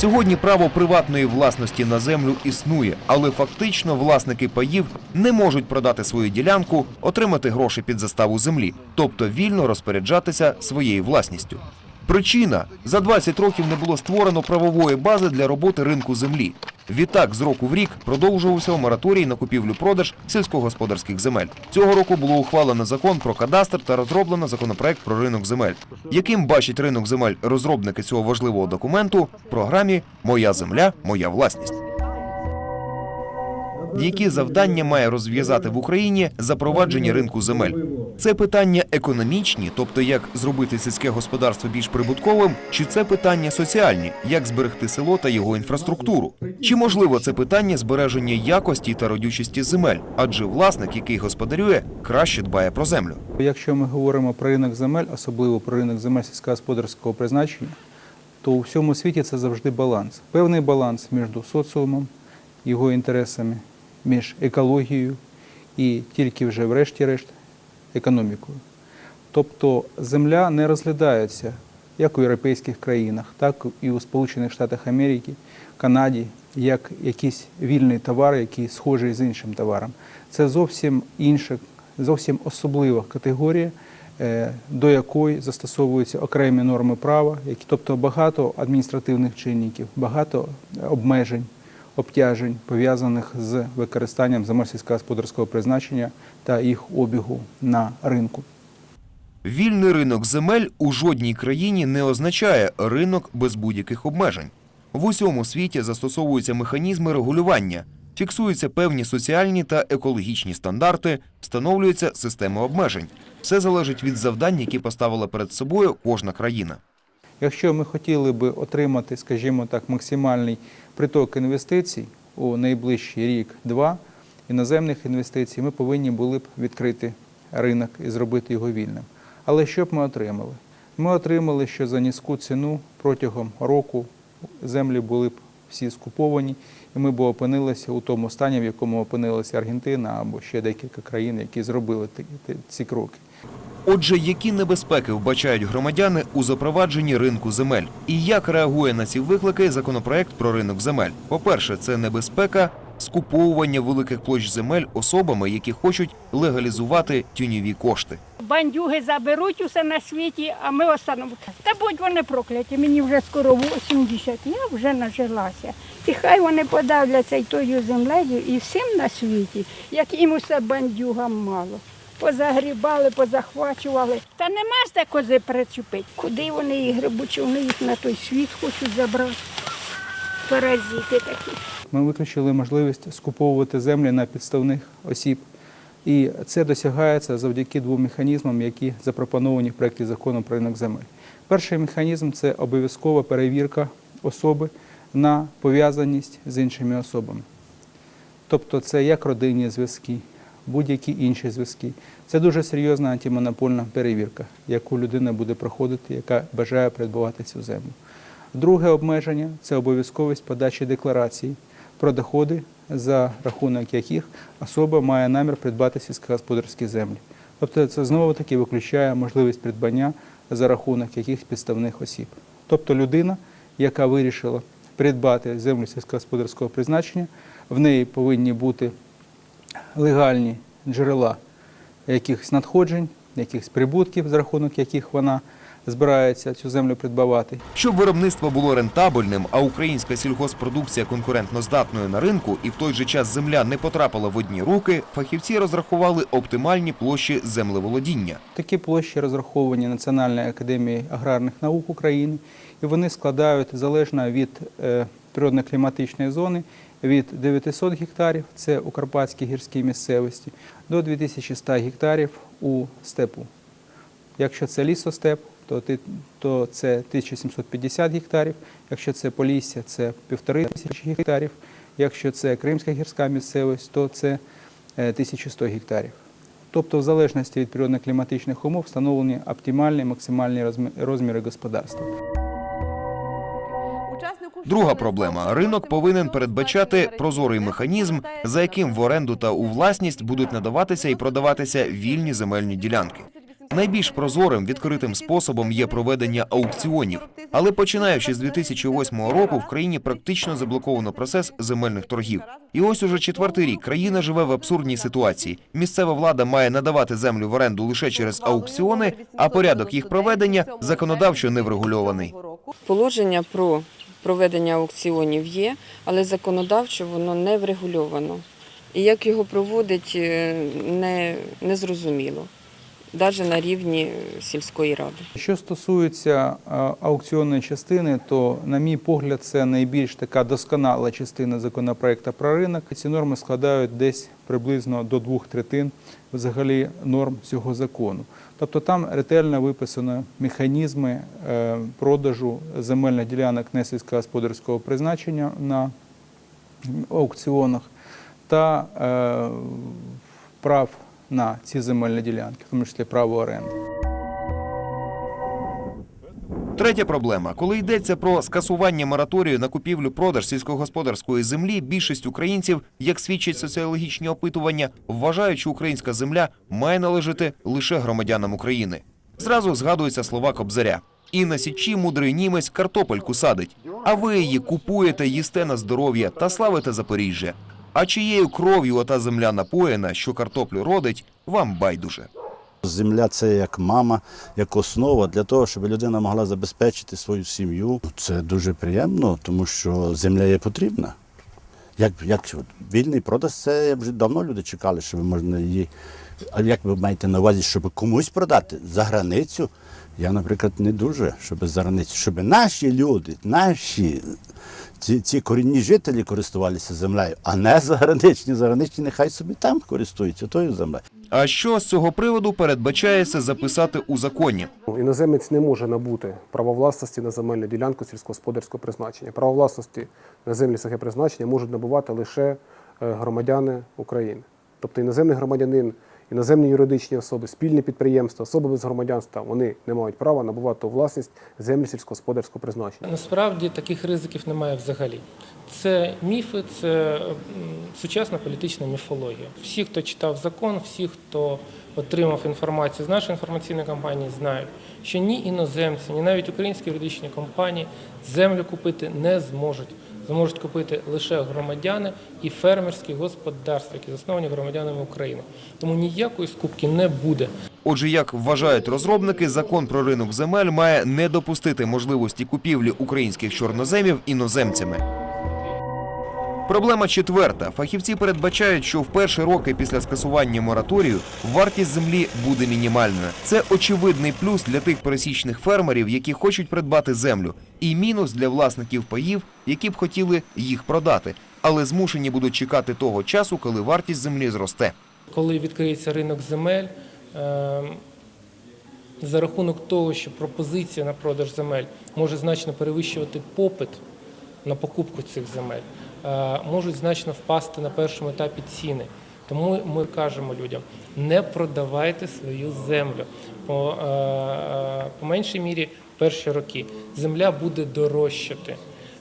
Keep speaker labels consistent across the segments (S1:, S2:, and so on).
S1: Сьогодні право приватної власності на землю існує, але фактично власники паїв не можуть продати свою ділянку, отримати гроші під заставу землі, тобто вільно розпоряджатися своєю власністю. Причина за 20 років не було створено правової бази для роботи ринку землі. Відтак, з року в рік продовжувався мораторій на купівлю-продаж сільськогосподарських земель. Цього року було ухвалено закон про кадастр та розроблено законопроект про ринок земель. Яким бачить ринок земель розробники цього важливого документу в програмі Моя земля, моя власність. Які завдання має розв'язати в Україні запровадження ринку земель? Це питання економічні, тобто як зробити сільське господарство більш прибутковим, чи це питання соціальні, як зберегти село та його інфраструктуру? Чи можливо це питання збереження якості та родючості земель, адже власник, який господарює, краще дбає про землю?
S2: Якщо ми говоримо про ринок земель, особливо про ринок земель сільськогосподарського призначення, то у всьому світі це завжди баланс. Певний баланс між соціумом, його інтересами, між екологією і тільки вже врешті-решт економікою. Тобто земля не розглядається як у європейських країнах, так і у Сполучених Штатах Америки, Канаді, як якийсь вільний товар, який схожий з іншим товаром. Це зовсім інша, зовсім особлива категорія, е, до якої застосовуються окремі норми права, тобто багато адміністративних чинників, багато обмежень, обтяжень, пов'язаних з використанням земель сільськогосподарського призначення та їх обігу на ринку.
S1: Вільний ринок земель у жодній країні не означає ринок без будь-яких обмежень. В усьому світі застосовуються механізми регулювання, фіксуються певні соціальні та екологічні стандарти, встановлюється система обмежень. Все залежить від завдань, які поставила перед собою кожна країна.
S2: Якщо ми хотіли би отримати, скажімо так, максимальний приток інвестицій у найближчий рік-два іноземних інвестицій, ми повинні були б відкрити ринок і зробити його вільним. Але що б ми отримали? Ми отримали, що за низьку ціну протягом року землі були б всі скуповані, і ми б опинилися у тому стані, в якому опинилася Аргентина або ще декілька країн, які зробили ці кроки.
S1: Отже, які небезпеки вбачають громадяни у запровадженні ринку земель? І як реагує на ці виклики законопроект про ринок земель? По-перше, це небезпека скуповування великих площ земель особами, які хочуть легалізувати тіньові кошти.
S3: Бандюги заберуть усе на світі, а ми останемо. Та будь вони прокляті, мені вже скоро 80, я вже нажилася. І хай вони подавляться і тою землею, і всім на світі, як їм усе бандюгам мало. Позагрібали, позахвачували. Та нема ж де кози причепити. Куди вони їх грибуть, чи вони їх на той світ хочуть забрати. Паразити такі.
S2: Ми виключили можливість скуповувати землі на підставних осіб. І це досягається завдяки двом механізмам, які запропоновані в проєкті закону про ринок земель. Перший механізм це обов'язкова перевірка особи на пов'язаність з іншими особами. Тобто це як родинні зв'язки, будь-які інші зв'язки. Це дуже серйозна антимонопольна перевірка, яку людина буде проходити, яка бажає придбувати цю землю. Друге обмеження це обов'язковість подачі декларацій про доходи, за рахунок яких особа має намір придбати сільськогосподарські землі. Тобто це знову таки виключає можливість придбання за рахунок якихось підставних осіб. Тобто людина, яка вирішила придбати землю сільськогосподарського призначення, в неї повинні бути легальні джерела якихось надходжень, якихось прибутків, за рахунок яких вона збирається цю землю придбавати.
S1: Щоб виробництво було рентабельним, а українська сільгоспродукція конкурентно здатною на ринку і в той же час земля не потрапила в одні руки, фахівці розрахували оптимальні площі землеволодіння.
S2: Такі площі розраховані Національною академією аграрних наук України, і вони складають залежно від е, природно-кліматичної зони від 900 гектарів, це у Карпатській гірській місцевості, до 2100 гектарів у степу. Якщо це лісостеп, то, це 1750 гектарів, якщо це Полісся, це 1500 гектарів, якщо це Кримська гірська місцевість, то це е, 1100 гектарів. Тобто, в залежності від природно-кліматичних умов встановлені оптимальні максимальні розміри господарства.
S1: Друга проблема ринок повинен передбачати прозорий механізм, за яким в оренду та у власність будуть надаватися і продаватися вільні земельні ділянки. Найбільш прозорим відкритим способом є проведення аукціонів. Але починаючи з 2008 року в країні практично заблоковано процес земельних торгів. І ось уже четвертий рік країна живе в абсурдній ситуації. Місцева влада має надавати землю в оренду лише через аукціони, а порядок їх проведення законодавчо не врегульований.
S4: Положення про проведення аукціонів є, але законодавчо воно не врегульовано. І як його проводить, е, не, не зрозуміло, навіть на рівні сільської ради.
S2: Що стосується е, аукціонної частини, то, на мій погляд, це найбільш така досконала частина законопроекту про ринок. Ці норми складають десь приблизно до двох третин взагалі норм цього закону. Тобто там ретельно виписано механізми е, продажу земельних ділянок несільськогосподарського призначення на аукціонах та е, прав на ці земельні ділянки, в тому числі право оренди.
S1: Третя проблема: коли йдеться про скасування мораторію на купівлю-продаж сільськогосподарської землі, більшість українців, як свідчать соціологічні опитування, вважають, що українська земля має належати лише громадянам України. Зразу згадуються слова Кобзаря. І на січі мудрий німець картопельку садить, а ви її купуєте, їсте на здоров'я та славите Запоріжжя. А чиєю кров'ю ота земля напоєна, що картоплю родить, вам байдуже.
S5: Земля це як мама, як основа для того, щоб людина могла забезпечити свою сім'ю. Це дуже приємно, тому що земля є потрібна. Як, як вільний продаж, це вже давно люди чекали, що ви можна її. А як ви маєте на увазі, щоб комусь продати за границю? Я, наприклад, не дуже, щоб за границю, щоб наші люди, наші ці, ці корінні жителі користувалися землею, а не заграничні. Заграничні нехай собі там користуються тою землею.
S1: А що з цього приводу передбачається записати у законі?
S6: Іноземець не може набути право власності на земельну ділянку сільськогосподарського призначення. Право власності на землі сільське призначення можуть набувати лише е, громадяни України. Тобто іноземний громадянин, іноземні юридичні особи, спільні підприємства, особи без громадянства вони не мають права набувати у власність землі сільськогосподарського призначення.
S7: Насправді таких ризиків немає взагалі. Це міфи, це сучасна політична міфологія. Всі, хто читав закон, всі, хто отримав інформацію з нашої інформаційної кампанії, знають, що ні іноземці, ні навіть українські юридичні компанії землю купити не зможуть. Зможуть купити лише громадяни і фермерські господарства, які засновані громадянами України. Тому ніякої скупки не буде.
S1: Отже, як вважають розробники, закон про ринок земель має не допустити можливості купівлі українських чорноземів іноземцями. Проблема четверта. Фахівці передбачають, що в перші роки після скасування мораторію вартість землі буде мінімальною. Це очевидний плюс для тих пересічних фермерів, які хочуть придбати землю, і мінус для власників паїв, які б хотіли їх продати, але змушені будуть чекати того часу, коли вартість землі зросте.
S7: коли відкриється ринок земель, е, за рахунок того, що пропозиція на продаж земель може значно перевищувати попит на покупку цих земель, можуть значно впасти на першому етапі ціни. Тому ми кажемо людям: не продавайте свою землю. По, е, е, по меншій мірі перші роки земля буде дорожчати.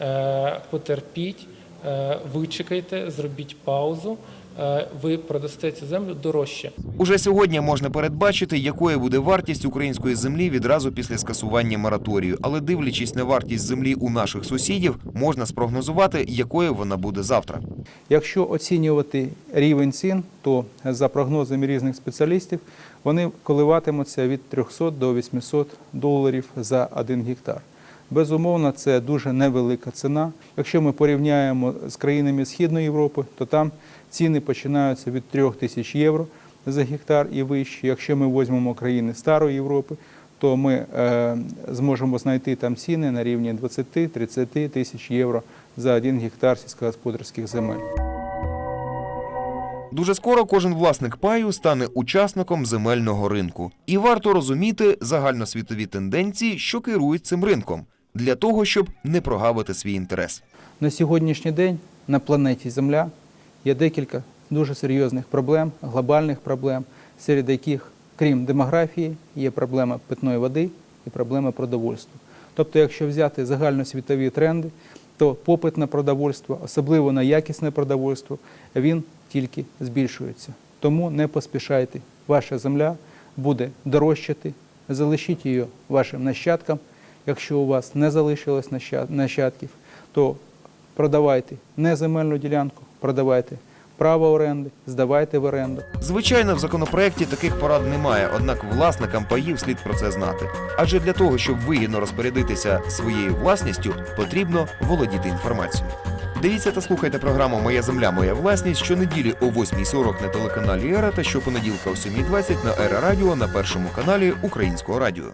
S7: Е, Потерпіть, е, вичекайте, зробіть паузу. Е, Ви продасте цю землю дорожче.
S1: Уже сьогодні можна передбачити, якою буде вартість української землі відразу після скасування мораторію. Але дивлячись на вартість землі у наших сусідів, можна спрогнозувати, якою вона буде завтра.
S2: Якщо оцінювати рівень цін, то за прогнозами різних спеціалістів вони коливатимуться від 300 до 800 доларів за один гектар. Безумовно, це дуже невелика ціна. Якщо ми порівняємо з країнами Східної Європи, то там ціни починаються від 3 тисяч євро за гектар і вище. Якщо ми візьмемо країни Старої Європи, то ми е, зможемо знайти там ціни на рівні 20-30 тисяч євро за один гектар сільськогосподарських земель.
S1: Дуже скоро кожен власник паю стане учасником земельного ринку. І варто розуміти загальносвітові тенденції, що керують цим ринком, для того, щоб не прогавити свій інтерес.
S2: На сьогоднішній день на планеті Земля є декілька дуже серйозних проблем, глобальних проблем, серед яких, крім демографії, є проблема питної води і проблема продовольства. Тобто, якщо взяти загальносвітові тренди, то попит на продовольство, особливо на якісне продовольство, він тільки збільшується. Тому не поспішайте. Ваша земля буде дорожчати, залишіть її вашим нащадкам. Якщо у вас не залишилось нащадків, то продавайте не земельну ділянку, продавайте право оренди, здавайте в оренду.
S1: Звичайно, в законопроекті таких порад немає, однак власникам паїв слід про це знати. Адже для того, щоб вигідно розпорядитися своєю власністю, потрібно володіти інформацією. Дивіться та слухайте програму Моя земля, моя власність щонеділі о 8.40 на телеканалі Ера та щопонеділка о 7.20 на Ера Радіо на першому каналі Українського радіо.